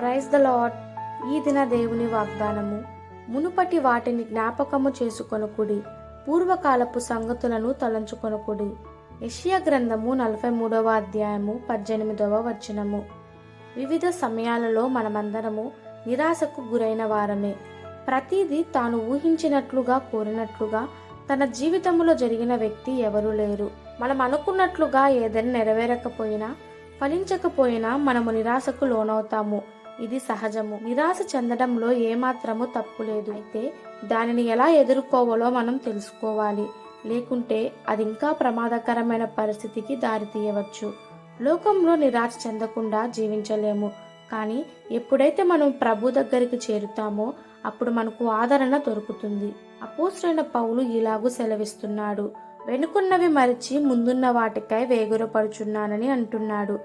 Praise the lord ఈ దిన దేవుని వాగ్దానము. మునుపటి వాటిని జ్ఞాపకము చేసుకొనుకుడి. పూర్వకాలపు సంగతులను తలంచుకొనుకుడి. యషియా గ్రంథము నలభై మూడవ అధ్యాయము పద్దెనిమిదవ వచనము. వివిధ సమయాలలో మనమందరము నిరాశకు గురైన వారమే. ప్రతిదీ తాను ఊహించినట్లుగా కోరినట్లుగా తన జీవితంలో జరిగిన వ్యక్తి ఎవరూ లేరు. మనం అనుకున్నట్లుగా ఏదైనా నెరవేరకపోయినా ఫలించకపోయినా మనము నిరాశకు లోనవుతాము. ఇది సహజము. నిరాశ చెందడంలో ఏమాత్రము తప్పు లేదు. అయితే దానిని ఎలా ఎదుర్కోవాలో మనం తెలుసుకోవాలి. లేకుంటే అది ఇంకా ప్రమాదకరమైన పరిస్థితికి దారితీయవచ్చు లోకంలో నిరాశ చెందకుండా జీవించలేము. కానీ ఎప్పుడైతే మనం ప్రభు దగ్గరికి చేరుతామో అప్పుడు మనకు ఆదరణ దొరుకుతుంది. అపోసరైన పౌలు ఇలాగూ సెలవిస్తున్నాడు. వెనుకున్నవి మరిచి ముందున్న వాటికై వేగురపడుచున్నానని అంటున్నాడు.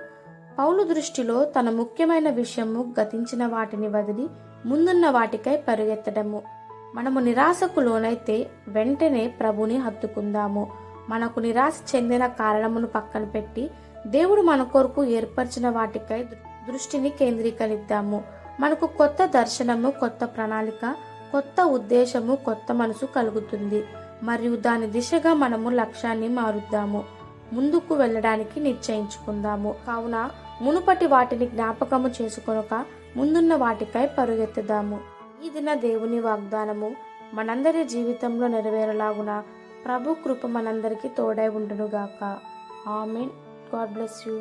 పౌలు దృష్టిలో తన ముఖ్యమైన విషయము గతించిన వాటిని వదిలి ముందున్న వాటికై పరుగెత్తడము. మనము నిరాశకు లోనైతే వెంటనే ప్రభుని హత్తుకుందాము. మనకు నిరాశ చెందిన కారణమును పక్కన పెట్టి దేవుడు మన కొరకు ఏర్పరిచిన వాటికై దృష్టిని కేంద్రీకరిద్దాము. మనకు కొత్త దర్శనము కొత్త ప్రణాళిక కొత్త ఉద్దేశము కొత్త మనసు కలుగుతుంది. మరియు దాని దిశగా మనము లక్ష్యాన్ని మారుద్దాము. ముందుకు వెళ్ళడానికి నిశ్చయించుకుందాము. కావున మునుపటి వాటిని జ్ఞాపకము చేసుకొనక ముందున్న వాటికై పరుగెత్తుదాము. ఈ దిన దేవుని వాగ్దానము మనందరి జీవితంలో నెరవేరలాగున ప్రభు కృప మనందరికీ తోడై ఉండునుగాక. ఆమెన్. God bless you.